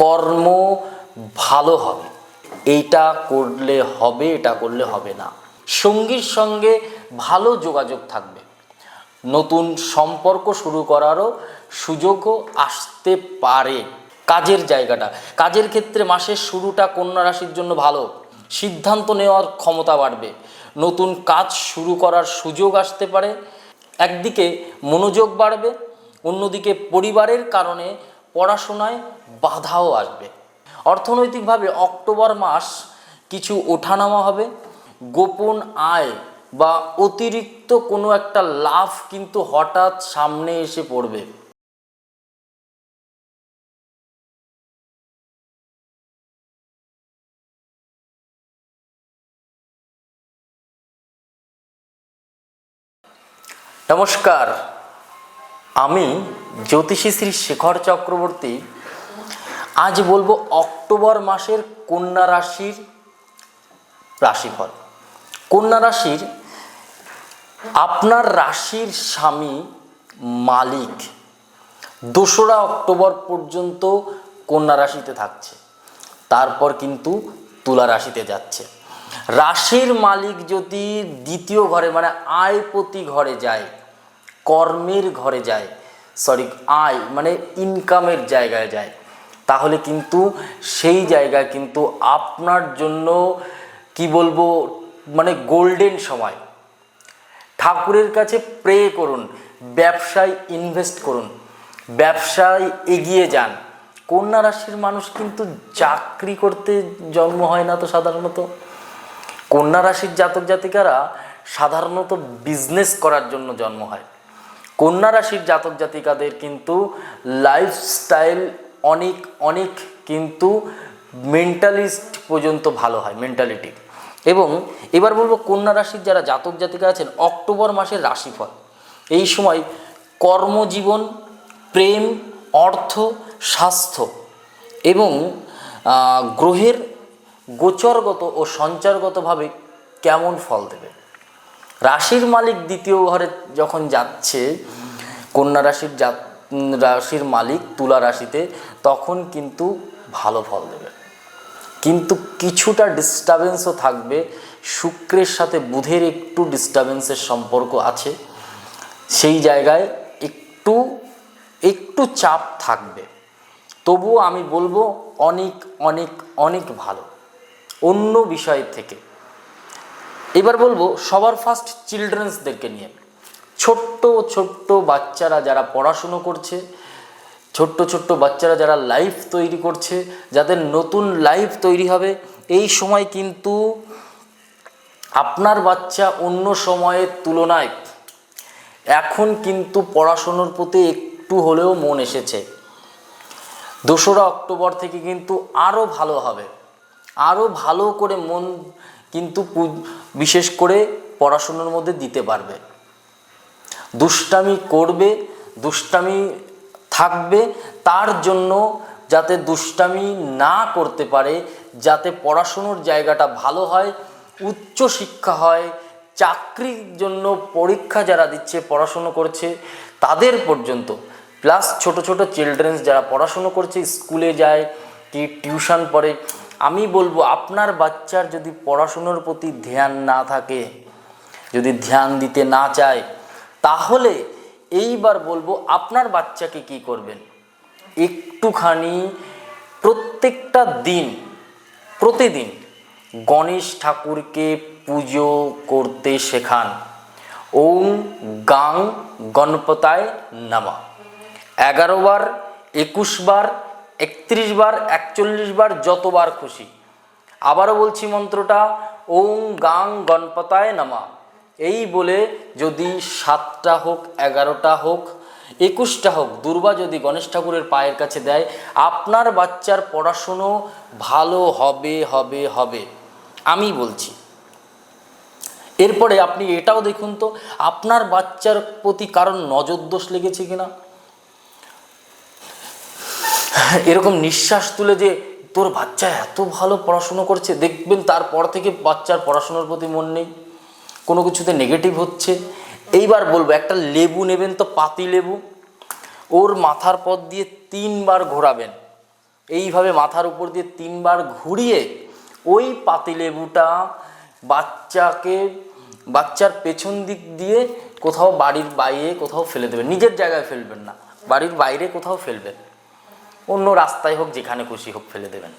কর্ম ভালো হবে। এইটা করলে হবে, এটা করলে হবে না। সঙ্গীর সঙ্গে ভালো যোগাযোগ থাকবে। নতুন সম্পর্ক শুরু করারও সুযোগও আসতে পারে। কাজের জায়গাটা, কাজের ক্ষেত্রে মাসের শুরুটা কন্যা রাশির জন্য ভালো। সিদ্ধান্ত নেওয়ার ক্ষমতা বাড়বে। নতুন কাজ শুরু করার সুযোগ আসতে পারে। একদিকে মনোযোগ বাড়বে, অন্যদিকে পরিবারের কারণে পড়াশোনায় বাধাও আসবে। অর্থনৈতিকভাবে অক্টোবর মাস কিছু ওঠানামা হবে। গোপন আয় বা অতিরিক্ত কোনো একটা লাভ কিন্তু হঠাৎ সামনে এসে পড়বে। নমস্কার, আমি জ্যোতিষী শ্রী শেখর চক্রবর্তী, আজ বলব অক্টোবর মাসের কন্যা রাশির রাশিফল। কন্যা রাশির আপনার রাশির স্বামী মালিক দোসরা অক্টোবর পর্যন্ত কন্যা রাশিতে থাকছে। তারপর কিন্তু তুলা রাশিতে যাচ্ছে। রাশির মালিক যদি দ্বিতীয় ঘরে মানে আয়পতি ঘরে যায়, কর্মের ঘরে যায় সরি, আয় মানে ইনকামের জায়গায় যায়। তাহলে কিন্তু সেই জায়গায় কিন্তু আপনার জন্য, কি বলব মানে গোল্ডেন সময়। ঠাকুরের কাছে প্রে করুন, ব্যবসায় ইনভেস্ট করুন, ব্যবসায় এগিয়ে যান। কন্যা রাশির মানুষ কিন্তু চাকরি করতে জন্ম হয় না তো সাধারণত। কন্যা রাশির জাতক জাতিকারা সাধারণত বিজনেস করার জন্য জন্ম হয়। কন্যা রাশির জাতক জাতিকাদের কিন্তু লাইফস্টাইল অনেক অনেক কিন্তু মেন্টালিস্ট পর্যন্ত ভালো হয় মেন্টালিটি এবং এবার বলব কন্যা রাশির যারা জাতক জাতিকা আছেন, অক্টোবর মাসের রাশিফল। এই সময় কর্মজীবন, প্রেম, অর্থ, স্বাস্থ্য এবং গ্রহের গোচরগত ও সঞ্চারগতভাবে কেমন ফল দেবে? রাশির মালিক দ্বিতীয় ঘরে যখন যাচ্ছে কন্যা রাশির জাত রাশির মালিক তুলা রাশিতে, তখন কিন্তু ভালো ফল দেবে। কিন্তু কিছুটা ডিস্টারবেন্সও থাকবে। শুক্রের সাথে বুধের একটু ডিস্টারবেন্সের সম্পর্ক আছে। সেই জায়গায় একটু একটু চাপ থাকবে। তবুও আমি বলব অনেক অনেক অনেক ভালো। অন্য বিষয় থেকে এবার বলব সবার ফার্স্ট চিলড্রেন্সদেরকে নিয়ে। ছোট্ট ছোট্ট বাচ্চারা যারা পড়াশুনো করছে, ছোট্ট ছোট্ট বাচ্চারা যারা লাইফ তৈরি করছে, যাদের নতুন লাইফ তৈরি হবে, এই সময় কিন্তু আপনার বাচ্চা অন্য সময়ের তুলনায় এখন কিন্তু পড়াশুনোর প্রতি একটু হলেও মন এসেছে। দোসরা অক্টোবর থেকে কিন্তু আরও ভালো হবে। আরও ভালো করে মন কিন্তু বিশেষ করে পড়াশুনোর মধ্যে দিতে পারবে। দুষ্টামি করবে, দুষ্টামি থাকবে, তার জন্য যাতে দুষ্টামি না করতে পারে, যাতে পড়াশুনোর জায়গাটা ভালো হয়, উচ্চ শিক্ষা হয়, চাকরির জন্য পরীক্ষা যারা দিচ্ছে, পড়াশুনো করছে, তাদের পর্যন্ত। প্লাস ছোট ছোট চিলড্রেন্স যারা পড়াশুনো করছে, স্কুলে যায়, কি টিউশন পড়ে, আমি বলব আপনার বাচ্চার যদি পড়াশুনোর প্রতি ধ্যান না থাকে, যদি ধ্যান দিতে না চায় তাহলে এইবার বলব আপনার বাচ্চাকে কি করবেন? একটুখানি প্রত্যেকটা দিন, প্রতিদিন গণেশ ঠাকুরকে পুজো করতে শেখান। ওম গাং গণপতায় নামা। এগারো বার, একুশ বার, একত্রিশ বার, একচল্লিশ বার, যতবার খুশি। আবারও বলছি মন্ত্রটা, ওম গাং গণপতায় নামা। এই বলে যদি সাতটা হোক, এগারোটা হোক, একুশটা হোক, দুর্বা যদি গণেশ ঠাকুরের পায়ের কাছে দেয়, আপনার বাচ্চার পড়াশুনো ভালো হবে হবে হবে। আমি বলছি। এরপরে আপনি এটাও দেখুন তো, আপনার বাচ্চার প্রতি কারণ নজর দোষ লেগেছে কিনা? এরকম নিঃশ্বাস তুলে যে তোর বাচ্চা এত ভালো পড়াশুনো করছে, দেখবেন তারপর থেকে বাচ্চার পড়াশুনোর প্রতি মন নেই। কোনো কিছুতে নেগেটিভ হচ্ছে। এইবার বলব, একটা লেবু নেবেন তো পাতি লেবু, ওর মাথার পথ দিয়ে তিনবার ঘোরাবেন। এইভাবে মাথার উপর দিয়ে তিনবার ঘুরিয়ে ওই পাতিলেবুটা বাচ্চাকে, বাচ্চার পেছন দিক দিয়ে কোথাও বাড়ির বাইরে কোথাও ফেলে দেবেন। নিজের জায়গায় ফেলবেন না, বাড়ির বাইরে কোথাও ফেলবেন। অন্য রাস্তায় হোক, যেখানে খুশি হোক ফেলে দেবেন।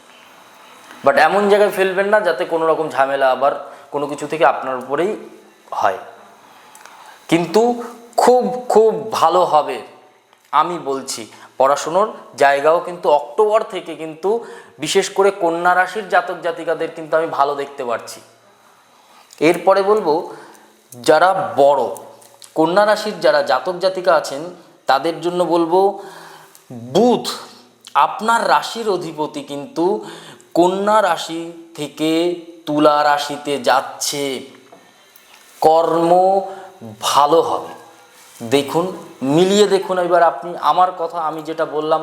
বাট এমন জায়গায় ফেলবেন না, যাতে কোনো রকম ঝামেলা আবার কোনো কিছু থেকে আপনার উপরেই হয়। কিন্তু খুব খুব ভালো হবে, আমি বলছি। পড়াশুনোর জায়গাও কিন্তু অক্টোবর থেকে কিন্তু বিশেষ করে কন্যা রাশির জাতক জাতিকাদের কিন্তু আমি ভালো দেখতে পাচ্ছি এরপরে বলব, যারা বড়, কন্যা রাশির যারা জাতক জাতিকা আছেন, তাদের জন্য বলব, বুধ আপনার রাশির অধিপতি কিন্তু কন্যা রাশি থেকে তুলা রাশিতে যাচ্ছে। কর্ম ভালো হবে। দেখুন, মিলিয়ে দেখুন এবার আপনি। আমার কথা আমি যেটা বললাম,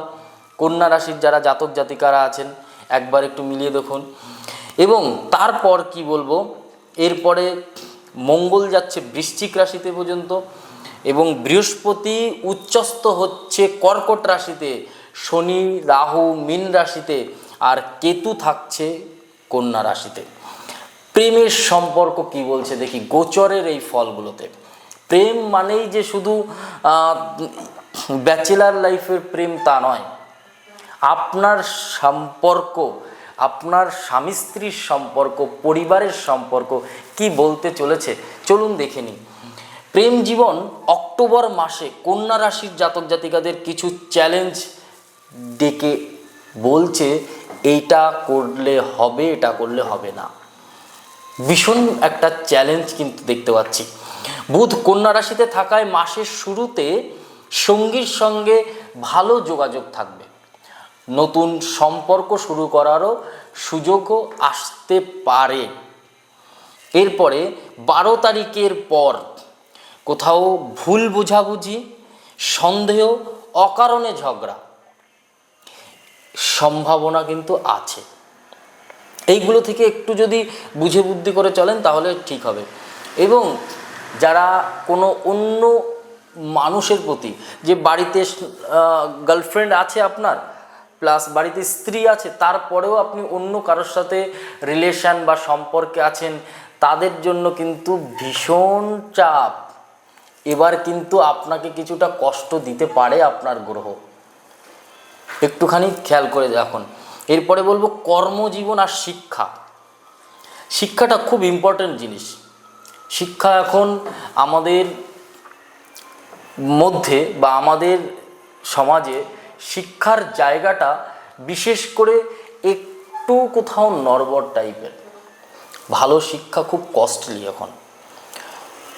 কন্যা রাশির যারা জাতক জাতিকারা আছেন, একবার একটু মিলিয়ে দেখুন। এবং তারপর কি বলব, এরপরে মঙ্গল যাচ্ছে বৃশ্চিক রাশিতে পর্যন্ত এবং বৃহস্পতি উচ্চস্থ হচ্ছে কর্কট রাশিতে, শনি, রাহু, মীন রাশিতে, আর কেতু থাকছে কন্যা রাশিতে। প্রেমের সম্পর্ক কি বলছে? দেখি, গোচরের এই ফলগুলোতে। প্রেম মানেই যে শুধু ব্যাচেলার লাইফের প্রেম তা নয়। আপনার সম্পর্ক, আপনার স্বামী স্ত্রীর সম্পর্ক, পরিবারের সম্পর্ক কি বলতে চলেছে? চলুন দেখে নিই। প্রেম জীবন অক্টোবর মাসে কন্যা রাশির জাতক জাতিকাদের কিছু চ্যালেঞ্জ ডেকে বলছে, এইটা করলে হবে, এটা করলে হবে না। ভীষণ একটা চ্যালেঞ্জ কিন্তু দেখতে পাচ্ছি। বুধ কন্যা রাশিতে থাকায় মাসের শুরুতে সঙ্গীর সঙ্গে ভালো যোগাযোগ থাকবে। নতুন সম্পর্ক শুরু করারও সুযোগও আসতে পারে। এরপরে বারো তারিখের পর কোথাও ভুল বোঝাবুঝি, সন্দেহ, অকারণে ঝগড়া সম্ভাবনা কিন্তু আছে। এইগুলো থেকে একটু যদি বুঝে বুদ্ধি করে চলেন, তাহলে ঠিক হবে। এবং যারা কোনো অন্য মানুষের প্রতি, যে বাড়িতে গার্লফ্রেন্ড আছে আপনার প্লাস বাড়িতে স্ত্রী আছে, তারপরেও আপনি অন্য কারোর সাথে রিলেশন বা সম্পর্কে আছেন, তাদের জন্য কিন্তু ভীষণ চাপ। এবার কিন্তু আপনাকে কিছুটা কষ্ট দিতে পারে আপনার গ্রহ। একটুখানি খেয়াল করে দেখুন। এরপরে বলব কর্মজীবন আর শিক্ষা। শিক্ষাটা খুব ইম্পর্ট্যান্ট জিনিস। শিক্ষা এখন আমাদের মধ্যে বা আমাদের সমাজে শিক্ষার জায়গাটা বিশেষ করে একটু কোথাও নরবর টাইপের। ভালো শিক্ষা খুব কস্টলি এখন।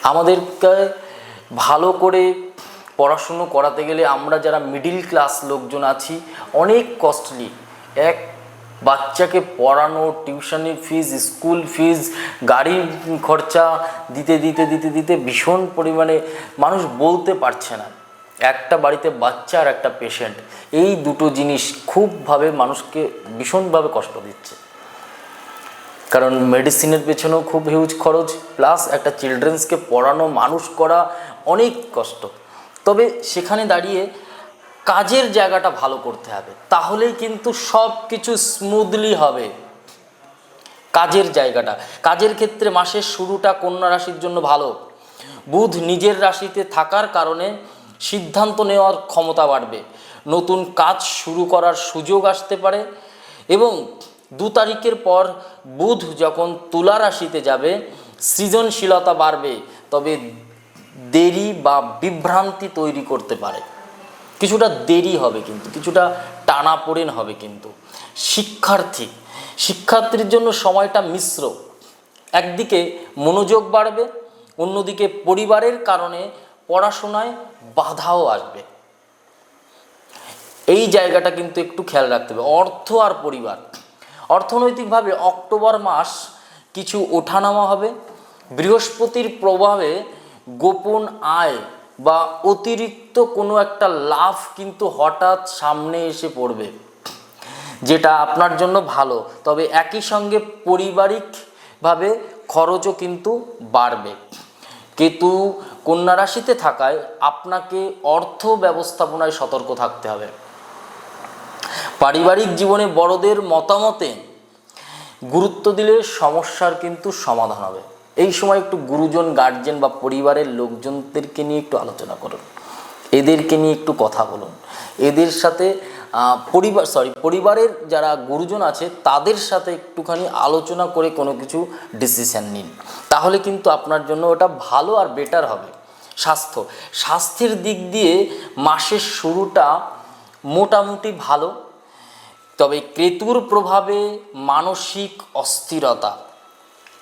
আমাদেরকে ভালো করে পড়াশুনো করাতে গেলে আমরা যারা মিডিল ক্লাস লোকজন আছি, অনেক কস্টলি এক বাচ্চাকে পড়ানো, টিউশনি ফিজ স্কুল ফিজ গাড়ির খরচা দিতে দিতে দিতে দিতে ভীষণ পরিমাণে মানুষ বলতে পারছে না। একটা বাড়িতে বাচ্চা আর একটা পেশেন্ট এই দুটো জিনিস খুবভাবে মানুষকে ভীষণভাবে কষ্ট দিচ্ছে। কারণ মেডিসিনের পেছনেও খুব হিউজ খরচ প্লাস একটা চিলড্রেন্সকে পড়ানো, মানুষ করা অনেক কষ্ট। তবে সেখানে দাঁড়িয়ে কাজের জায়গাটা ভালো করতে হবে। তাহলেই কিন্তু সব কিছু স্মুথলি হবে। কাজের জায়গাটা। কাজের ক্ষেত্রে মাসের শুরুটা কন্যা রাশির জন্য ভালো। বুধ নিজের রাশিতে থাকার কারণে সিদ্ধান্ত নেওয়ার ক্ষমতা বাড়বে। নতুন কাজ শুরু করার সুযোগ আসতে পারে এবং দু তারিখের পর বুধ যখন তুলা রাশিতে যাবে, সৃজনশীলতা বাড়বে, তবে দেরি বা বিভ্রান্তি তৈরি করতে পারে। কিছুটা দেরি হবে কিন্তু, কিছুটা টানাপোড়েন হবে কিন্তু। শিক্ষার্থী, শিক্ষার্থীর জন্য সময়টা মিশ্র। একদিকে মনোযোগ বাড়বে, অন্যদিকে পরিবারের কারণে পড়াশোনায় বাধাও আসবে। এই জায়গাটা কিন্তু একটু খেয়াল রাখতে হবে। অর্থ আর পরিবার। অর্থনৈতিকভাবে অক্টোবর মাস কিছু ওঠানামা হবে। বৃহস্পতির প্রভাবে গোপন আয় বা অতিরিক্ত কোনো একটা লাভ কিন্তু হঠাৎ সামনে এসে পড়বে, যেটা আপনার জন্য ভালো। তবে একই সঙ্গে পারিবারিকভাবে খরচও কিন্তু বাড়বে। কেতু কন্যা রাশিতে থাকায় আপনাকে অর্থ ব্যবস্থাপনায় সতর্ক থাকতে হবে। পারিবারিক জীবনে বড়দের মতামতে গুরুত্ব দিলে সমস্যার কিন্তু সমাধান হবে। এই সময় একটু গুরুজন গার্জেন বা পরিবারের লোকজনদেরকে নিয়ে একটু আলোচনা করুন। এদেরকে নিয়ে একটু কথা বলুন। এদের সাথে পরিবার সরি পরিবারের যারা গুরুজন আছে, তাদের সাথে একটুখানি আলোচনা করে কোনো কিছু ডিসিশন নিন। তাহলে কিন্তু আপনার জন্য ওটা ভালো আর বেটার হবে। স্বাস্থ্য। স্বাস্থ্যের দিক দিয়ে মাসের শুরুটা মোটামুটি ভালো। তবে কেতুর প্রভাবে মানসিক অস্থিরতা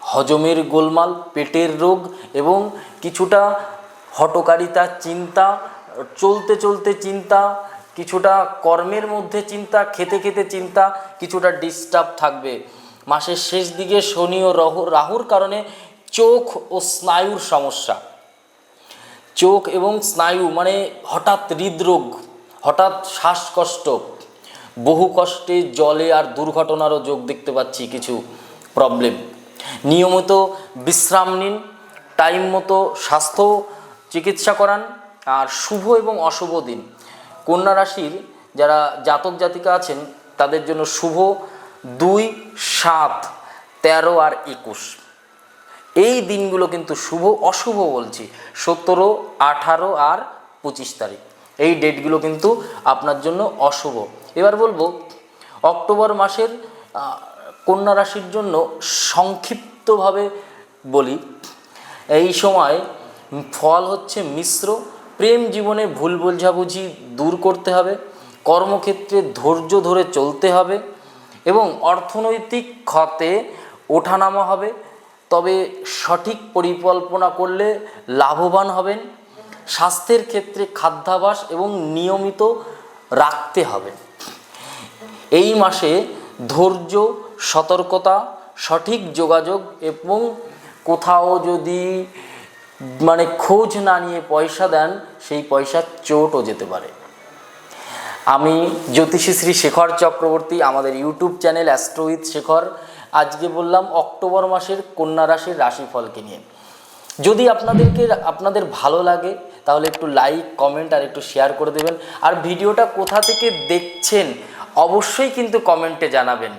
হজমের গোলমাল, পেটের রোগ এবং কিছুটা হটকারিতা চিন্তা, চলতে চলতে চিন্তা, কিছুটা কর্মের মধ্যে চিন্তা, খেতে খেতে চিন্তা, কিছুটা ডিস্টার্ব থাকবে। মাসের শেষ দিকে শনি ও রাহু, রাহুর কারণে চোখ ও স্নায়ুর সমস্যা। চোখ এবং স্নায়ু মানে হঠাৎ হৃদরোগ, হঠাৎ শ্বাসকষ্ট। বহু কষ্টে জলে আর দুর্ঘটনারও যোগ দেখতে পাচ্ছি কিছু প্রবলেম নিয়মিত বিশ্রাম নিন টাইম মতো স্বাস্থ্য চিকিৎসা করান, আর শুভ এবং অশুভ দিন। কন্যা রাশির যারা জাতক জাতিকা আছেন, তাদের জন্য শুভ দুই সাত তেরো আর একুশ। এই দিনগুলো কিন্তু শুভ, অশুভ বলছি, সতেরো, আঠারো আর পঁচিশ তারিখ। এই ডেটগুলো কিন্তু আপনার জন্য অশুভ। এবার বলব, অক্টোবর মাসের কন্যা রাশির জন্য সংক্ষিপ্তভাবে বলি, এই সময় ফল হচ্ছে মিশ্র, প্রেম জীবনে ভুল বোঝাবুঝি দূর করতে হবে, কর্মক্ষেত্রে ধৈর্য ধরে চলতে হবে এবং অর্থনৈতিক ক্ষতে ওঠানামা হবে, তবে সঠিক পরিকল্পনা করলে লাভবান হবেন, স্বাস্থ্যের ক্ষেত্রে খাদ্যাভ্যাস এবং নিয়মিত রাখতে হবে। এই মাসে ধৈর্য সতর্কতা, সঠিক যোগাযোগ এবং কোথাও যদি মানে খোঁজ না নিয়ে পয়সা দেন, সেই পয়সা চোটও যেতে পারে। আমি জ্যোতিষী শ্রী শেখর চক্রবর্তী, আমাদের ইউটিউব চ্যানেল অ্যাস্ট্রোইথ শেখর, আজকে বললাম অক্টোবর মাসের কন্যা রাশির রাশিফলকে নিয়ে। যদি আপনাদেরকে, আপনাদের ভালো লাগে, তাহলে একটু লাইক, কমেন্ট আর একটু শেয়ার করে দেবেন। আর ভিডিওটা কোথা থেকে দেখছেন, অবশ্যই কিন্তু কমেন্টে জানাবেন।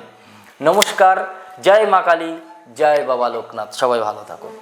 নমস্কার জয় মা কালী জয় বাবা লোকনাথ সবাই ভালো থাকুন।